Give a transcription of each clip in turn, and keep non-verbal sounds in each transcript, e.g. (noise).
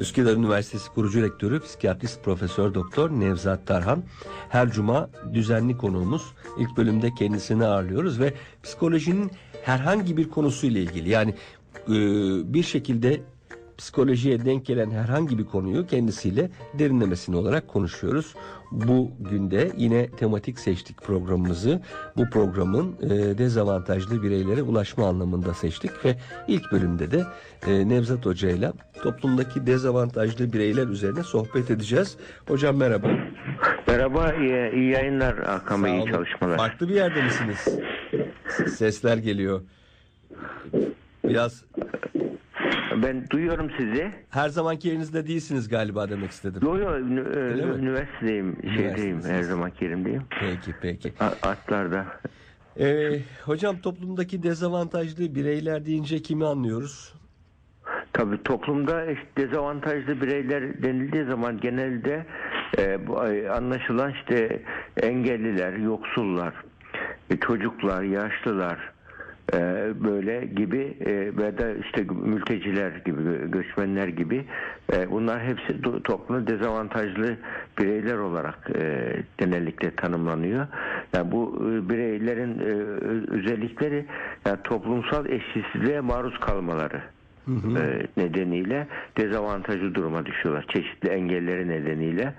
Üsküdar Üniversitesi kurucu rektörü psikiyatrist profesör doktor Nevzat Tarhan. Her cuma düzenli konuğumuz. İlk bölümde kendisini ağırlıyoruz ve psikolojinin herhangi bir konusuyla ilgili yani e, bir şekilde psikolojiye denk gelen herhangi bir konuyu kendisiyle derinlemesine olarak konuşuyoruz. Bu günde yine tematik seçtik programımızı. Bu programın e, dezavantajlı bireylere ulaşma anlamında seçtik ve ilk bölümde de e, Nevzat Hoca ile toplumdaki dezavantajlı bireyler üzerine sohbet edeceğiz. Hocam merhaba. Merhaba, iyi, iyi yayınlar Hakan Bey, iyi çalışmalar. Farklı bir yerde misiniz? Sesler geliyor. Biraz Ben duyuyorum sizi. her zamanki yerinizde değilsiniz galiba demek istedim. Yo yo, ünü- e, üniversitedeyim, şeydeyim, her zamanki yerimdeyim. Peki peki. A- Atlarda. Ee, hocam toplumdaki dezavantajlı bireyler deyince kimi anlıyoruz? Tabii toplumda işte dezavantajlı bireyler denildiği zaman genelde e, bu, anlaşılan işte engelliler, yoksullar, e, çocuklar, yaşlılar böyle gibi e, ve de işte mülteciler gibi, gö- göçmenler gibi e, bunlar hepsi toplumda dezavantajlı bireyler olarak e, genellikle tanımlanıyor. Yani bu bireylerin özellikleri yani toplumsal eşitsizliğe maruz kalmaları e, nedeniyle dezavantajlı duruma düşüyorlar. Çeşitli engelleri nedeniyle.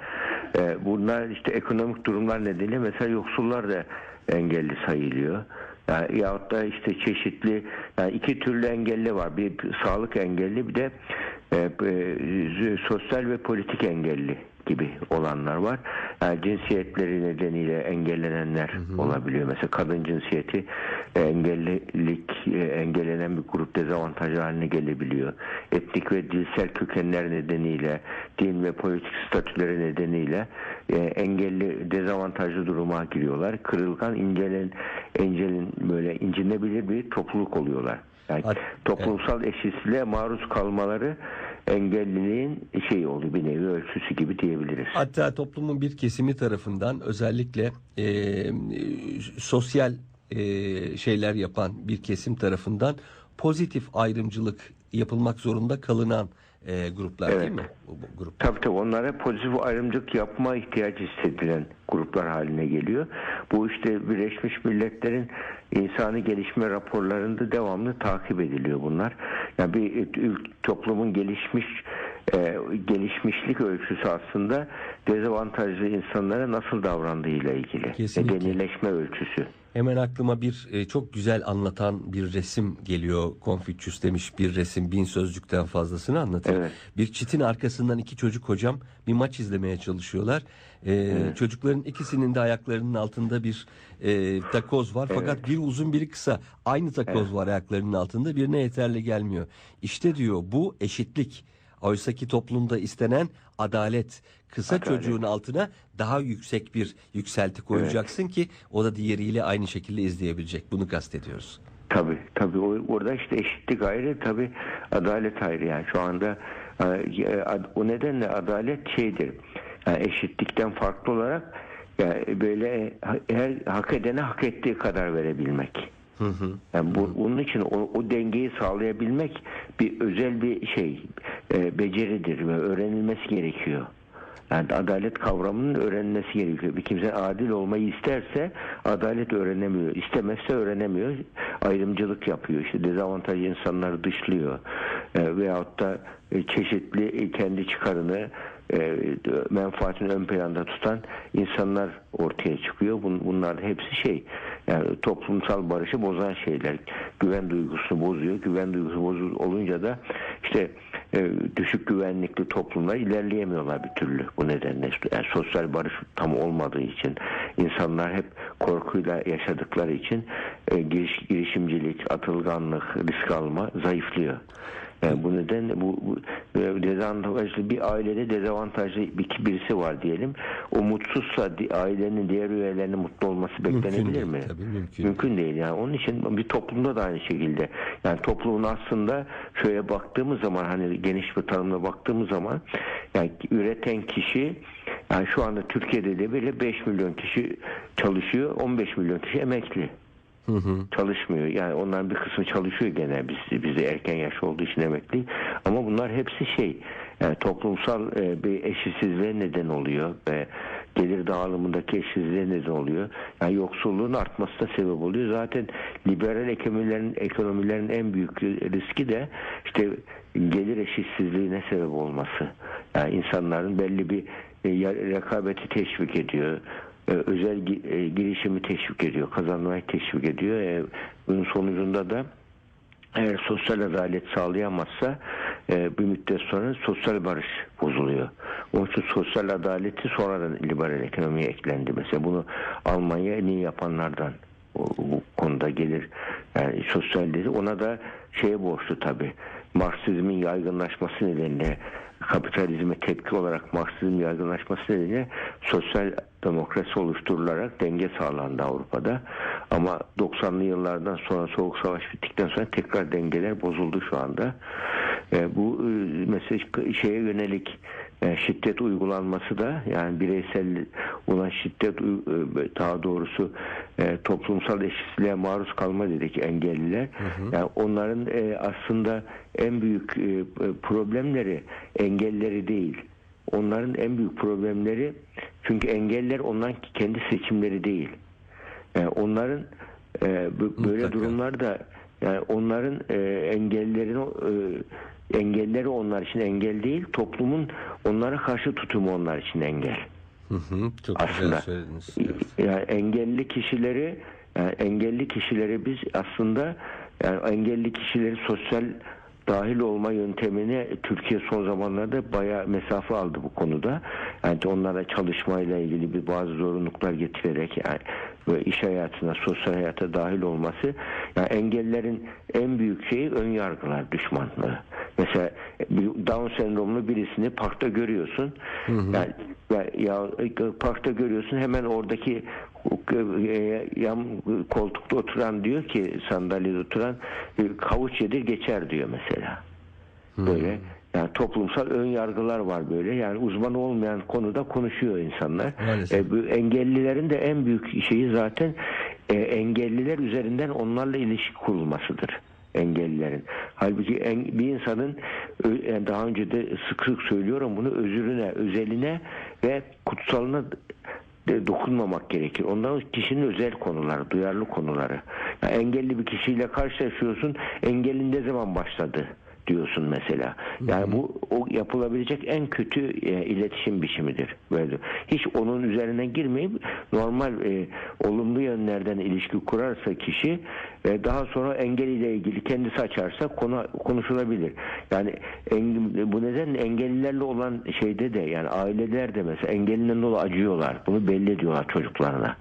Bunlar işte ekonomik durumlar nedeniyle mesela yoksullar da engelli sayılıyor. Yani, yahut da işte çeşitli yani iki türlü engelli var. Bir sağlık engelli bir de e, e, sosyal ve politik engelli gibi olanlar var. Yani cinsiyetleri nedeniyle engellenenler olabiliyor. Mesela kadın cinsiyeti e, engellilik e, engellenen bir grup dezavantajlı haline gelebiliyor. Etnik ve dilsel kökenler nedeniyle, din ve politik statüleri nedeniyle e, engelli dezavantajlı duruma giriyorlar. Kırılgan, incelen, encelin böyle incinebilir bir topluluk oluyorlar. Yani toplumsal eşitsizliğe maruz kalmaları engelliliğin şeyi oldu bir nevi ölçüsü gibi diyebiliriz. Hatta toplumun bir kesimi tarafından özellikle e, sosyal e, şeyler yapan bir kesim tarafından pozitif ayrımcılık yapılmak zorunda kalınan e, gruplar Evet. değil mi? Bu, bu grup. Tabii tabii onlara pozitif ayrımcılık yapma ihtiyacı hissedilen gruplar haline geliyor. Bu işte Birleşmiş Milletler'in insani gelişme raporlarında devamlı takip ediliyor bunlar. Yani bir ül- toplumun gelişmiş e, gelişmişlik ölçüsü aslında dezavantajlı insanlara nasıl davrandığıyla ilgili. Kesinlikle. Medenileşme ölçüsü. Hemen aklıma bir e, çok güzel anlatan bir resim geliyor. Confucius demiş bir resim bin sözcükten fazlasını anlatır. Evet. Bir çitin arkasından iki çocuk hocam bir maç izlemeye çalışıyorlar. E, Çocukların ikisinin de ayaklarının altında bir e, takoz var. Fakat bir uzun biri kısa. Aynı takoz var ayaklarının altında birine yeterli gelmiyor. İşte diyor bu eşitlik. Oysaki toplumda istenen adalet. Kısa Adalet. çocuğun altına daha yüksek bir yükselti koyacaksın ki o da diğeriyle aynı şekilde izleyebilecek. Bunu kastediyoruz. Tabii tabii orada işte eşitlik ayrı tabii adalet ayrı yani şu anda e, ad- o nedenle adalet şeydir yani eşitlikten farklı olarak yani böyle her hak edene hak ettiği kadar verebilmek. Hı hı. Yani bu, bunun için o, o dengeyi sağlayabilmek bir özel bir şey, e, beceridir ve öğrenilmesi gerekiyor. Yani adalet kavramının öğrenilmesi gerekiyor. Bir kimse adil olmayı isterse adalet öğrenemiyor. İstemezse öğrenemiyor. Ayrımcılık yapıyor. İşte dezavantajlı insanları dışlıyor. E, veyahut da e, çeşitli e, kendi çıkarını menfaatini ön planda tutan insanlar ortaya çıkıyor. Bun- Bunlar hepsi şey yani toplumsal barışı bozan şeyler. Güven duygusunu bozuyor. Güven duygusu bozul olunca da işte e, düşük güvenlikli toplumlar ilerleyemiyorlar bir türlü bu nedenle. Yani sosyal barış tam olmadığı için insanlar hep korkuyla yaşadıkları için e, giriş, girişimcilik, atılganlık, risk alma zayıflıyor. Yani bu nedenle bu, bu dezavantajlı bir ailede dezavantajlı bir birisi var diyelim. O mutsuzsa ailenin diğer üyelerinin mutlu olması Mümkün beklenebilir değil, mi? tabii mümkün. Mümkün değil yani. Onun için bir toplumda da aynı şekilde. Yani toplumun aslında şöyle baktığımız zaman hani geniş bir tanımla baktığımız zaman yani üreten kişi yani şu anda Türkiye'de de böyle 5 milyon kişi çalışıyor, 15 milyon kişi emekli. Hı hı. çalışmıyor. Yani onların bir kısmı çalışıyor gene biz bizde erken yaş olduğu için emekli. Ama bunlar hepsi şey Yani toplumsal e, bir eşitsizliğe neden oluyor ve gelir dağılımındaki eşitsizliğe neden oluyor. Yani yoksulluğun artmasına sebep oluyor. Zaten liberal ekonomilerin ekonomilerin en büyük riski de işte gelir eşitsizliğine sebep olması. Yani insanların belli bir e, rekabeti teşvik ediyor. E, özel e, girişimi teşvik ediyor, kazanmayı teşvik ediyor. E, bunun sonucunda da eğer sosyal adalet sağlayamazsa bir müddet sonra sosyal barış bozuluyor. Onun için sosyal adaleti sonradan liberal ekonomiye eklendi. Mesela bunu Almanya en iyi yapanlardan bu konuda gelir. Yani sosyal dedi. Ona da şeye borçlu tabi. Marksizmin yaygınlaşması nedeniyle kapitalizme tepki olarak Marksizm yaygınlaşması nedeniyle sosyal demokrasi oluşturularak denge sağlandı Avrupa'da. Ama 90'lı yıllardan sonra Soğuk Savaş bittikten sonra tekrar dengeler bozuldu şu anda. E, bu e, mesela şeye yönelik e, şiddet uygulanması da yani bireysel olan şiddet e, daha doğrusu e, toplumsal eşitsizliğe maruz kalma dedik engelliler. Yani onların e, aslında en büyük e, problemleri engelleri değil. Onların en büyük problemleri çünkü engeller onların kendi seçimleri değil. Yani onların e, böyle Mutlaka. durumlarda yani onların e, engellerini e, engelleri onlar için engel değil, toplumun onlara karşı tutumu onlar için engel. Hı hı, çok Aslında güzel söylediniz. Evet. yani engelli kişileri yani engelli kişileri biz aslında yani engelli kişileri sosyal dahil olma yöntemine Türkiye son zamanlarda bayağı mesafe aldı bu konuda. Yani onlara çalışmayla ilgili bir bazı zorunluluklar getirerek yani böyle iş hayatına, sosyal hayata dahil olması. Yani engellerin en büyük şeyi ön yargılar, düşmanlığı. Mesela bir Down sendromlu birisini parkta görüyorsun. Yani ya, ya parkta görüyorsun hemen oradaki e, yan koltukta oturan diyor ki sandalyede oturan kavuç yedir geçer diyor mesela. Böyle yani toplumsal ön yargılar var böyle. Yani uzman olmayan konuda konuşuyor insanlar. E, bu engellilerin de en büyük şeyi zaten e, engelliler üzerinden onlarla ilişki kurulmasıdır engellilerin. Halbuki en- bir insanın yani daha önce de sık sık söylüyorum bunu özürüne, özeline ve kutsalına de dokunmamak gerekir. Ondan kişinin özel konuları, duyarlı konuları. Yani engelli bir kişiyle karşılaşıyorsun. Engelin ne zaman başladı? Diyorsun mesela. Yani bu o yapılabilecek en kötü e, iletişim biçimidir. Böyle. Hiç onun üzerine girmeyip normal e, olumlu yönlerden ilişki kurarsa kişi e, daha sonra engeliyle ilgili kendisi açarsa konu konuşulabilir. Yani en- bu nedenle engellilerle olan şeyde de yani aileler de mesela engellilerle dolayı acıyorlar. Bunu belli ediyorlar çocuklarına.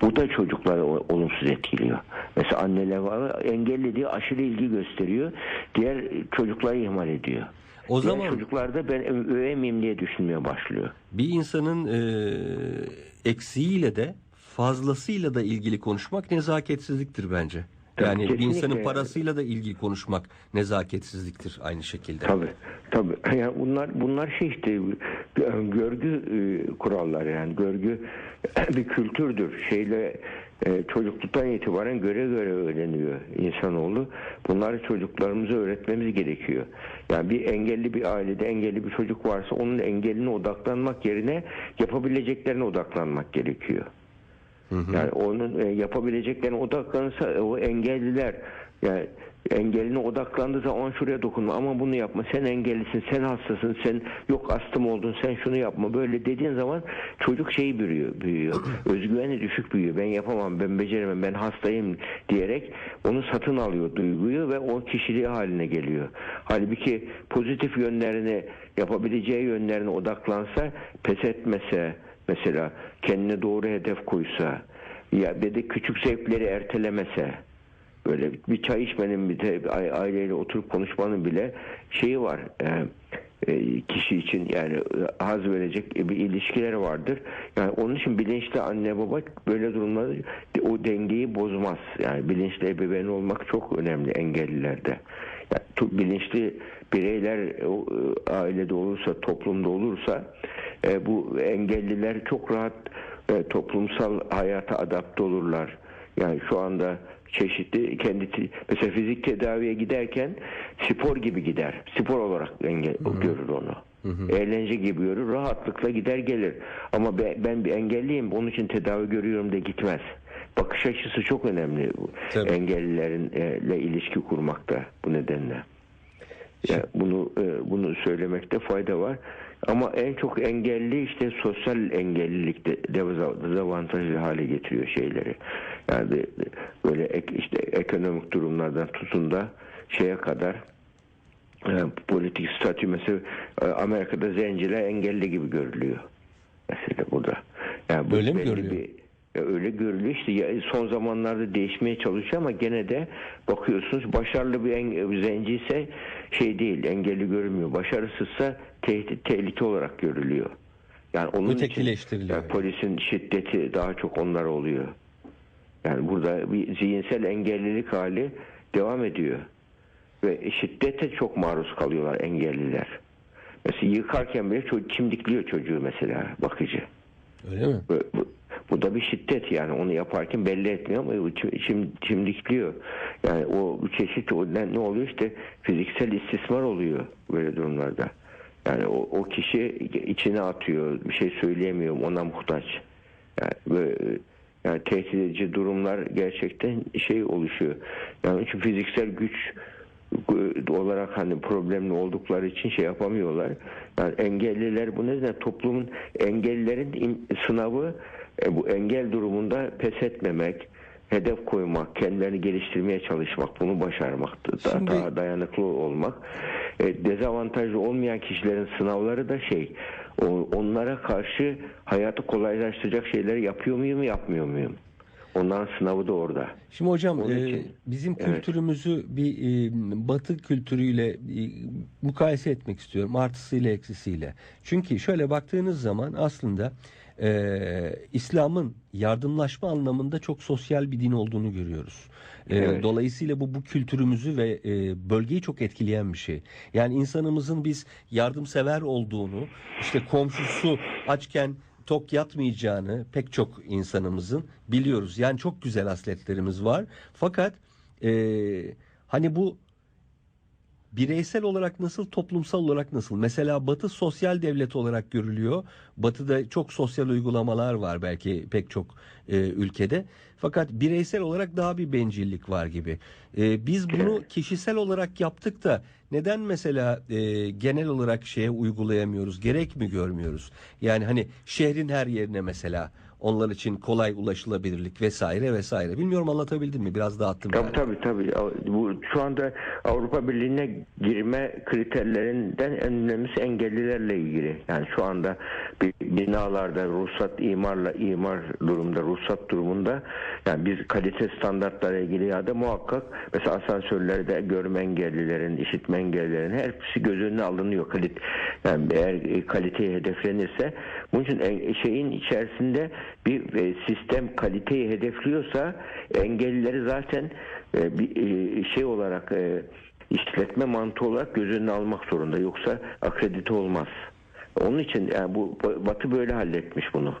Bu da çocukları olumsuz etkiliyor. Mesela anneler var engelli diye aşırı ilgi gösteriyor. Diğer çocukları ihmal ediyor. O Diğer zaman çocuklar da ben ö- öğe miyim diye düşünmeye başlıyor. bir insanın e, eksiğiyle de fazlasıyla da ilgili konuşmak nezaketsizliktir bence. Tabii, Yani bir kesinlikle insanın yani. parasıyla da ilgili konuşmak nezaketsizliktir aynı şekilde. Tabii tabii. (laughs) Yani bunlar bunlar şey işte görgü e, kuralları yani görgü (clears throat) bir kültürdür. Şeyle e, çocukluktan itibaren göre göre öğreniyor insanoğlu. Bunları çocuklarımıza öğretmemiz gerekiyor. Yani bir engelli bir ailede engelli bir çocuk varsa onun engeline odaklanmak yerine yapabileceklerine odaklanmak gerekiyor. Yani onun e, yapabileceklerine odaklanırsa e, o engelliler yani engeline odaklandığı zaman şuraya dokunma ama bunu yapma sen engellisin sen hastasın sen yok astım oldun sen şunu yapma. Böyle dediğin zaman çocuk şeyi büyüyor, büyüyor. (clears throat) özgüveni düşük büyüyor. Ben yapamam ben beceremem ben hastayım. diyerek onu satın alıyor duyguyu ve o kişiliği haline geliyor. Halbuki pozitif yönlerini yapabileceği yönlerine odaklansa pes etmese mesela kendine doğru hedef koysa ya ve de küçük zevkleri ertelemese böyle bir çay içmenin bir de aileyle oturup konuşmanın bile şeyi var e, e, kişi için yani e, haz verecek bir ilişkileri vardır. Yani onun için bilinçli anne baba böyle durumlarda o dengeyi bozmaz. Yani bilinçli ebeveyn olmak çok önemli engellilerde. Yani bilinçli bireyler e, ailede olursa, toplumda olursa e, bu engelliler çok rahat e, toplumsal hayata adapte olurlar. Yani şu anda çeşitli kendi mesela fizik tedaviye giderken spor gibi gider. Spor olarak engel görür onu. Eğlence gibi görür. Rahatlıkla gider gelir. Ama be- ben bir engelliyim. Onun için tedavi görüyorum de gitmez. Bakış açısı çok önemli. bu Tabii. Engellilerinle ilişki kurmakta bu nedenle. Ya bunu e, bunu söylemekte fayda var. Ama en çok engelli işte sosyal engellilik de dezava- dezavantajlı hale getiriyor şeyleri. Yani böyle ek, işte ekonomik durumlardan tutun da şeye kadar e, politik statü mesela e, Amerika'da zenciler engelli gibi görülüyor. Mesela burada. Yani bu Öyle mi görülüyor? bir- ya öyle görülüyor işte ya son zamanlarda değişmeye çalışıyor ama gene de bakıyorsunuz başarılı bir en- zenci ise şey değil engelli görünmüyor. Başarısızsa tehdit tehlike olarak görülüyor. Yani onun için Ötekileştiriliyor. yani polisin şiddeti daha çok onlara oluyor. Yani burada bir zihinsel engellilik hali devam ediyor. Ve şiddete çok maruz kalıyorlar engelliler. Mesela yıkarken bile çocuk çimdikliyor çocuğu mesela bakıcı. Öyle mi? Bu, bu, bu da bir şiddet yani onu yaparken belli etmiyor ama çim, çim, çimdikliyor. Yani o çeşit o ne, ne oluyor işte fiziksel istismar oluyor böyle durumlarda. Yani o, o kişi içine atıyor bir şey söyleyemiyor ona muhtaç. Yani böyle yani tehdit edici durumlar gerçekten şey oluşuyor. Yani çünkü fiziksel güç e, olarak hani problemli oldukları için şey yapamıyorlar. Yani engelliler bu nedenle toplumun engellilerin sınavı e, bu engel durumunda pes etmemek, hedef koymak, kendilerini geliştirmeye çalışmak, bunu başarmak, Şimdi- daha dayanıklı olmak. E, dezavantajlı olmayan kişilerin sınavları da şey, onlara karşı hayatı kolaylaştıracak şeyleri yapıyor muyum, yapmıyor muyum? Onların sınavı da orada. Şimdi hocam Onun e, için- bizim Evet. kültürümüzü bir e, batı kültürüyle e, mukayese etmek istiyorum artısıyla eksisiyle. Çünkü şöyle baktığınız zaman aslında e, İslam'ın yardımlaşma anlamında çok sosyal bir din olduğunu görüyoruz. E, Evet. Dolayısıyla bu bu kültürümüzü ve e, bölgeyi çok etkileyen bir şey. Yani insanımızın biz yardımsever olduğunu, işte komşusu açken tok yatmayacağını pek çok insanımızın biliyoruz. Yani çok güzel hasletlerimiz var. Fakat e, hani bu bireysel olarak nasıl, toplumsal olarak nasıl? Mesela Batı sosyal devlet olarak görülüyor. Batı'da çok sosyal uygulamalar var belki pek çok e, ülkede. Fakat bireysel olarak daha bir bencillik var gibi. E, biz bunu kişisel olarak yaptık da neden mesela e, genel olarak şeye uygulayamıyoruz? Gerek mi görmüyoruz? Yani hani şehrin her yerine mesela onlar için kolay ulaşılabilirlik vesaire vesaire. Bilmiyorum anlatabildim mi? Biraz dağıttım. Tabii galiba. tabii tabii. Bu şu anda Avrupa Birliği'ne girme kriterlerinden en önemlisi engellilerle ilgili. Yani şu anda bir binalarda ruhsat imarla imar durumda, ruhsat durumunda yani bir kalite standartlara ilgili ya da muhakkak mesela asansörlerde görme engellilerin, işitme engellilerin hepsi göz önüne alınıyor. Kalit, yani eğer e, kaliteyi hedeflenirse bunun için şeyin içerisinde bir e, sistem kaliteyi hedefliyorsa engellileri zaten e, bir şey olarak işletme mantığı olarak göz önüne almak zorunda. Yoksa akredite olmaz. Onun için yani bu Batı böyle halletmiş bunu.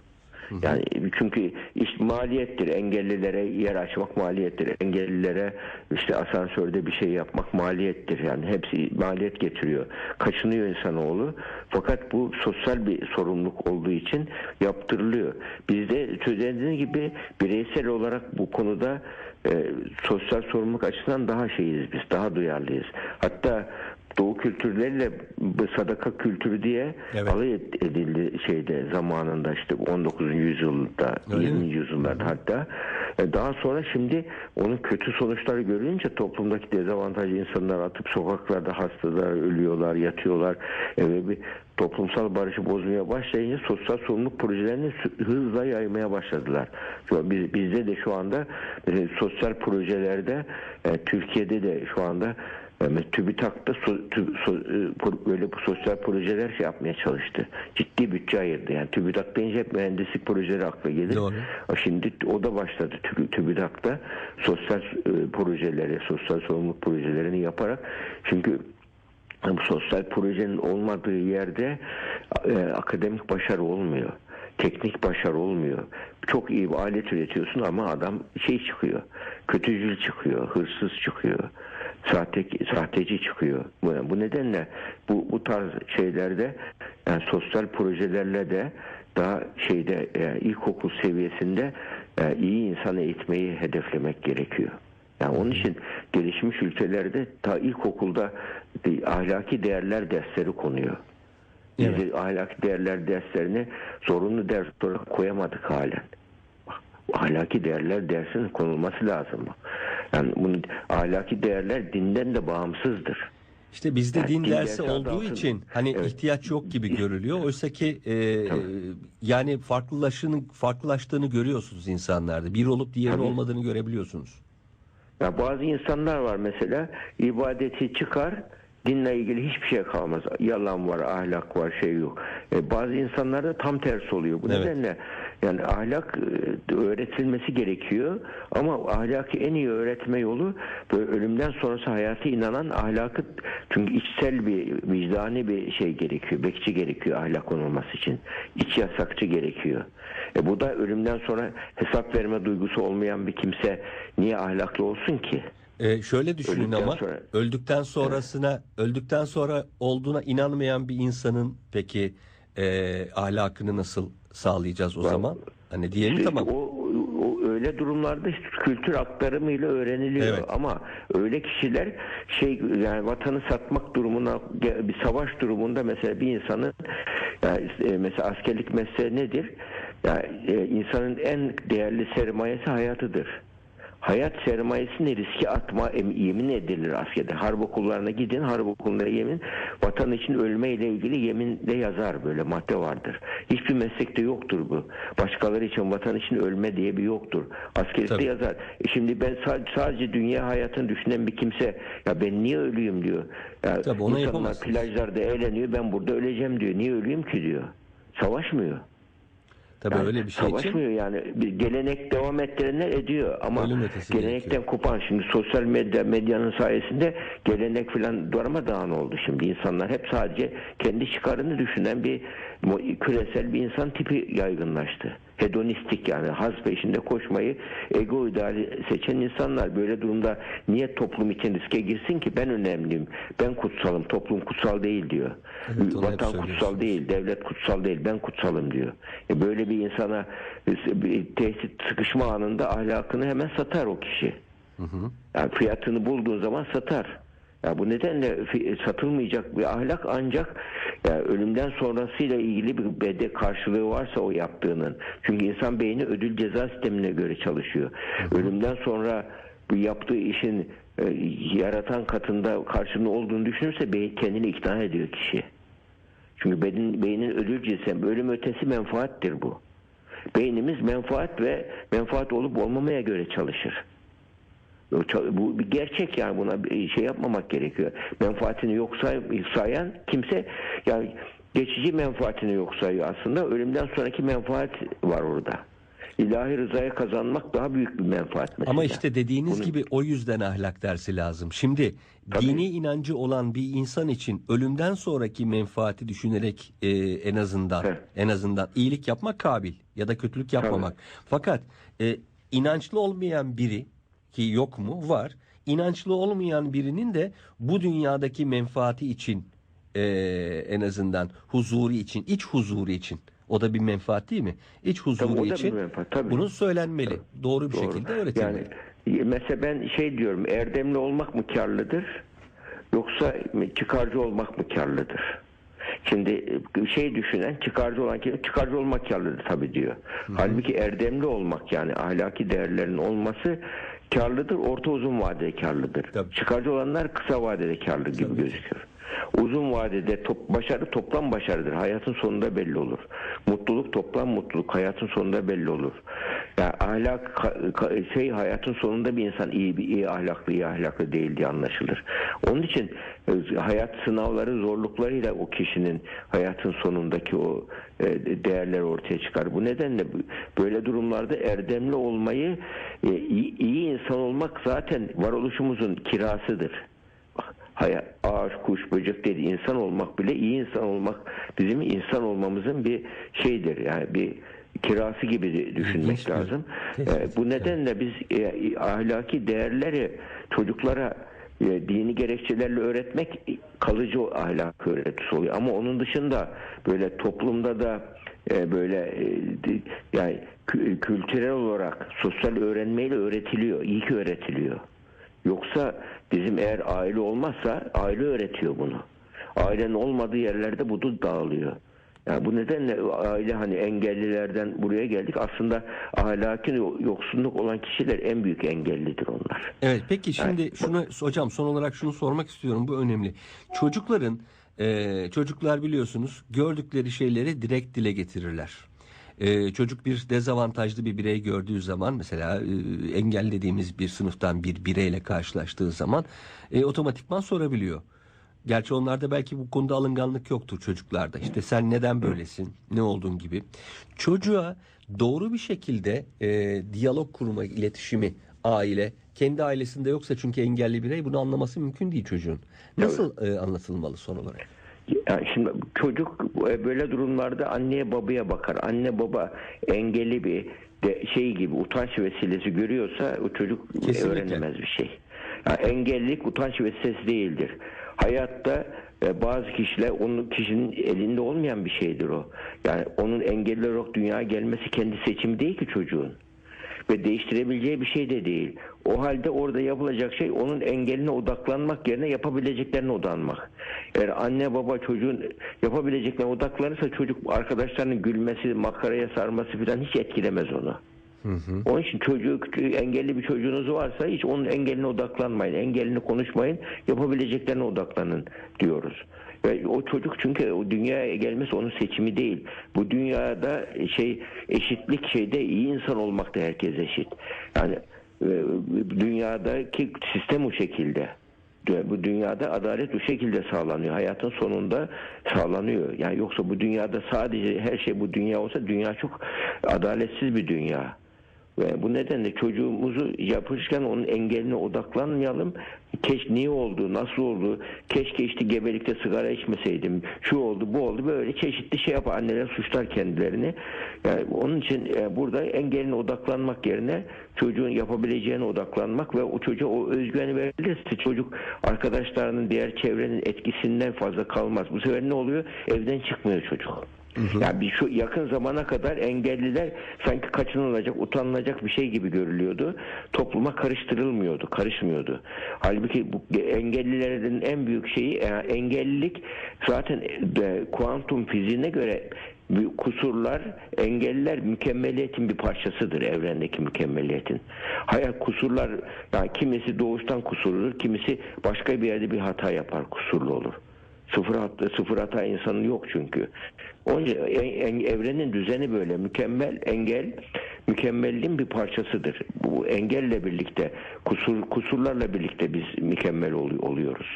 Yani çünkü iş maliyettir. Engellilere yer açmak maliyettir. Engellilere işte asansörde bir şey yapmak maliyettir. Yani hepsi maliyet getiriyor. Kaçınıyor insanoğlu. Fakat bu sosyal bir sorumluluk olduğu için yaptırılıyor. Bizde söylediğiniz gibi bireysel olarak bu konuda e, sosyal sorumluluk açısından daha şeyiz biz. Daha duyarlıyız. Hatta Doğu kültürleriyle sadaka kültürü diye Evet. alay ed- edildi şeyde zamanında işte 19. yüzyılda Öyle 20. mi? yüzyıllarda hatta E, daha sonra şimdi onun kötü sonuçları görünce toplumdaki dezavantajlı insanlar atıp sokaklarda hastalar ölüyorlar yatıyorlar E, ve bir toplumsal barışı bozmaya başlayınca sosyal sorumluluk projelerini hızla yaymaya başladılar. Biz, bizde de şu anda e, sosyal projelerde e, Türkiye'de de şu anda yani TÜBİTAK'ta so, tü- so- e, böyle bu sosyal projeler şey yapmaya çalıştı. Ciddi bütçe ayırdı. Yani TÜBİTAK deyince hep mühendislik projeleri akla gelir. Doğru. Şimdi o da başladı Tü- TÜBİTAK'ta sosyal e, projeleri, sosyal sorumluluk projelerini yaparak çünkü bu sosyal projenin olmadığı yerde e, akademik başarı olmuyor. Teknik başarı olmuyor. Çok iyi bir alet üretiyorsun ama adam şey çıkıyor. Kötücül çıkıyor, hırsız çıkıyor. Sahte, sahteci çıkıyor. Bu, bu nedenle bu, bu tarz şeylerde yani sosyal projelerle de daha şeyde e, ilkokul seviyesinde e, iyi insan eğitmeyi hedeflemek gerekiyor. Yani onun için gelişmiş ülkelerde ta ilkokulda bir ahlaki değerler dersleri konuyor. Biz Evet. de ahlaki değerler derslerini zorunlu ders olarak koyamadık halen. Bak, Ahlaki değerler dersinin konulması lazım. Yani bunun ahlaki değerler dinden de bağımsızdır. İşte bizde Yani din din dersi olduğu için hani Evet. ihtiyaç yok gibi (laughs) görülüyor. Oysa ki e, yani farklılaşını farklılaştığını görüyorsunuz insanlarda. Bir olup diğerinin Tabii. olmadığını görebiliyorsunuz. Ya bazı insanlar var mesela ibadeti çıkar dinle ilgili hiçbir şey kalmaz. Yalan var, ahlak var, şey yok. E, bazı insanlarda tam tersi oluyor. Bu Evet. nedenle yani ahlak e, öğretilmesi gerekiyor ama ahlakı en iyi öğretme yolu böyle ölümden sonrası hayata inanan ahlakı çünkü içsel bir vicdani bir şey gerekiyor. Bekçi gerekiyor ahlak olması için. İç yasakçı gerekiyor. E bu da ölümden sonra hesap verme duygusu olmayan bir kimse niye ahlaklı olsun ki? E, şöyle düşünün Öldükten ama sonra- öldükten sonrasına öldükten sonra olduğuna inanmayan bir insanın peki e, ahlakını nasıl sağlayacağız o zaman? Hani diyelim İşte tamam. O, öyle durumlarda kültür aktarımıyla öğreniliyor Evet. ama öyle kişiler şey yani vatanı satmak durumuna bir savaş durumunda mesela bir insanın yani e, mesela askerlik mesleği nedir? Yani e, insanın en değerli sermayesi hayatıdır. Hayat sermayesini riske atma em- yemin edilir askerde. Harp okullarına gidin, harp okullarına yemin. Vatan için ölme ile ilgili yeminde yazar böyle madde vardır. Hiçbir meslekte yoktur bu. Başkaları için vatan için ölme diye bir yoktur. Askerlikte Tabii. yazar. E şimdi ben sa- sadece dünya hayatını düşünen bir kimse ya ben niye ölüyüm diyor. Ya Tabii onu insanlar plajlarda eğleniyor ben burada öleceğim diyor. Niye öleyim ki diyor. Savaşmıyor. Tabii Yani öyle bir şey için savaşmıyor yani. Bir gelenek devam ettirenler ediyor ama gelenekten gerekiyor. kopan şimdi sosyal medya medyanın sayesinde gelenek falan darmadağın oldu şimdi insanlar hep sadece kendi çıkarını düşünen bir küresel bir insan tipi yaygınlaştı. Hedonistik yani haz peşinde koşmayı ego ideali seçen insanlar böyle durumda niye toplum için riske girsin ki ben önemliyim ben kutsalım toplum kutsal değil diyor. Evet, Vatan kutsal değil devlet kutsal değil ben kutsalım diyor. E böyle bir insana bir tehdit sıkışma anında ahlakını hemen satar o kişi. Yani fiyatını bulduğun zaman satar. Ya bu nedenle satılmayacak bir ahlak ancak ya ölümden sonrasıyla ilgili bir bede karşılığı varsa o yaptığının. Çünkü insan beyni ödül ceza sistemine göre çalışıyor. Ölümden sonra bu yaptığı işin e, yaratan katında karşılığı olduğunu düşünürse beyin kendini ikna ediyor kişi. Çünkü beyin, beynin ödül cinsem ölüm ötesi menfaattir bu. Beynimiz menfaat ve menfaat olup olmamaya göre çalışır. Bu bir gerçek yani buna bir şey yapmamak gerekiyor. Menfaatini yok say- sayan kimse yani geçici menfaatini yok sayıyor aslında. Ölümden sonraki menfaat var orada. İlahi rızaya kazanmak daha büyük bir menfaat mesela. Ama işte dediğiniz Bunu- gibi o yüzden ahlak dersi lazım. Şimdi Tabii. dini inancı olan bir insan için ölümden sonraki menfaati düşünerek e, en azından Evet. en azından iyilik yapmak kabil ya da kötülük yapmamak. Fakat e, inançlı olmayan biri ki yok mu var. İnançlı olmayan birinin de bu dünyadaki menfaati için e, en azından huzuru için, iç huzuru için o da bir menfaat değil mi? İç huzuru Tabii için menfaat, tabii. bunun söylenmeli. Doğru bir Doğru. şekilde öğretilmeli. Yani mesela ben şey diyorum erdemli olmak mı karlıdır yoksa çıkarcı olmak mı karlıdır? Şimdi şey düşünen çıkarcı olan kim? Çıkarcı olmak karlıdır tabii diyor. Halbuki erdemli olmak yani ahlaki değerlerin olması karlıdır. Orta uzun vadede karlıdır. Tabii. Çıkarcı olanlar kısa vadede karlı gibi gözüküyor. Uzun vadede top, başarı toplam başarıdır. Hayatın sonunda belli olur. Mutluluk toplam mutluluk hayatın sonunda belli olur. Ya ahlak şey hayatın sonunda bir insan iyi bir iyi ahlaklı iyi ahlaklı değil diye anlaşılır. Onun için e, hayat sınavları zorluklarıyla o kişinin hayatın sonundaki o e, değerler ortaya çıkar. Bu nedenle böyle durumlarda erdemli olmayı e, iyi, insan olmak zaten varoluşumuzun kirasıdır. Hayat, ağaç, kuş, böcek dedi insan olmak bile iyi insan olmak bizim insan olmamızın bir şeydir. Yani bir kirası gibi düşünmek bir lazım. Ee, bu nedenle biz e, ahlaki değerleri çocuklara e, dini gerekçelerle öğretmek kalıcı ahlak öğretisi oluyor. Ama onun dışında böyle toplumda da e, böyle e, yani kü- kültürel olarak sosyal öğrenmeyle öğretiliyor. İyi ki öğretiliyor. Yoksa bizim eğer aile olmazsa aile öğretiyor bunu. Ailenin olmadığı yerlerde bu da dağılıyor. Yani bu nedenle aile hani engellilerden buraya geldik. Aslında ahlaki yoksunluk olan kişiler en büyük engellidir onlar. Evet peki şimdi şunu hocam son olarak şunu sormak istiyorum bu önemli. Çocukların e, çocuklar biliyorsunuz gördükleri şeyleri direkt dile getirirler. E, çocuk bir dezavantajlı bir birey gördüğü zaman mesela e, engellediğimiz bir sınıftan bir bireyle karşılaştığı zaman e, otomatikman sorabiliyor. Gerçi onlarda belki bu konuda alınganlık yoktur çocuklarda. İşte sen neden böylesin, ne olduğun gibi. Çocuğa doğru bir şekilde e, diyalog kurma, iletişimi aile, kendi ailesinde yoksa çünkü engelli birey bunu anlaması mümkün değil çocuğun. Nasıl e, anlatılmalı son olarak? Yani şimdi çocuk e, böyle durumlarda anneye babaya bakar. Anne baba engelli bir de şey gibi utanç vesilesi görüyorsa o çocuk Kesinlikle. öğrenemez bir şey. Yani engellilik utanç vesilesi değildir. Hayatta e, bazı kişiler onun kişinin elinde olmayan bir şeydir o. Yani onun engelli olarak dünyaya gelmesi kendi seçimi değil ki çocuğun ve değiştirebileceği bir şey de değil. O halde orada yapılacak şey onun engeline odaklanmak yerine yapabileceklerine odaklanmak. Eğer anne baba çocuğun yapabileceklerine odaklanırsa çocuk arkadaşlarının gülmesi, makaraya sarması falan hiç etkilemez onu. Onun için çocuğu engelli bir çocuğunuz varsa hiç onun engeline odaklanmayın. Engelini konuşmayın. Yapabileceklerine odaklanın diyoruz. Ve o çocuk çünkü o dünyaya gelmesi onun seçimi değil. Bu dünyada şey eşitlik şeyde iyi insan olmakta herkes eşit. Yani e, dünyadaki sistem o şekilde. Bu dünyada adalet bu şekilde sağlanıyor. Hayatın sonunda sağlanıyor. Yani yoksa bu dünyada sadece her şey bu dünya olsa dünya çok adaletsiz bir dünya. Ve bu nedenle çocuğumuzu yapırken onun engeline odaklanmayalım. Keş niye oldu, nasıl oldu, keşke işte gebelikte sigara içmeseydim, şu oldu, bu oldu, böyle çeşitli şey yapar. Anneler suçlar kendilerini. Yani onun için e, burada engeline odaklanmak yerine çocuğun yapabileceğine odaklanmak ve o çocuğa o özgüveni verilirse çocuk arkadaşlarının, diğer çevrenin etkisinden fazla kalmaz. Bu sefer ne oluyor? Evden çıkmıyor çocuk. Yani bir şu yakın zamana kadar engelliler sanki kaçınılacak, utanılacak bir şey gibi görülüyordu. Topluma karıştırılmıyordu, karışmıyordu. Halbuki bu engellilerin en büyük şeyi e, engellilik zaten e, kuantum fiziğine göre kusurlar, engelliler mükemmeliyetin bir parçasıdır evrendeki mükemmeliyetin. Hayat kusurlar, yani kimisi doğuştan kusurludur, kimisi başka bir yerde bir hata yapar, kusurlu olur. Sıfır hata, sıfır hata insanın yok çünkü. En- en- evrenin düzeni böyle. Mükemmel engel mükemmelliğin bir parçasıdır. Bu engelle birlikte kusur kusurlarla birlikte biz mükemmel ol- oluyoruz.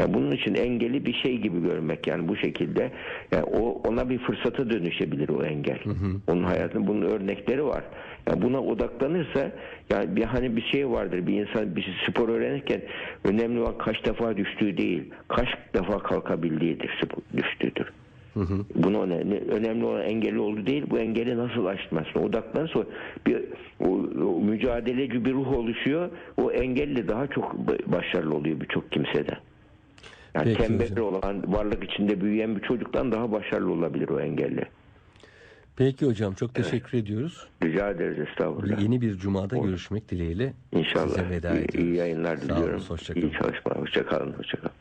Yani bunun için engeli bir şey gibi görmek yani bu şekilde yani o ona bir fırsata dönüşebilir o engel. Onun hayatında bunun örnekleri var. Yani buna odaklanırsa yani bir hani bir şey vardır bir insan bir spor öğrenirken önemli olan kaç defa düştüğü değil kaç defa kalkabildiğidir spor düştüğüdür. Bunu önemli, önemli olan engelli oldu değil bu engeli nasıl aşmasına odaklanırsa bir o, o mücadeleci bir ruh oluşuyor o engelle daha çok ba- başarılı oluyor birçok kimsede. Yani Peki tembel hocam. olan varlık içinde büyüyen bir çocuktan daha başarılı olabilir o engelli. Peki hocam çok teşekkür ediyoruz. Rica ederiz estağfurullah. Yeni bir cumada görüşmek dileğiyle İnşallah. size veda iyi, ediyoruz. iyi yayınlar Sağ olun, diliyorum. hoşça kalın. iyi çalışmalar. Hoşça kalın. Hoşça kalın.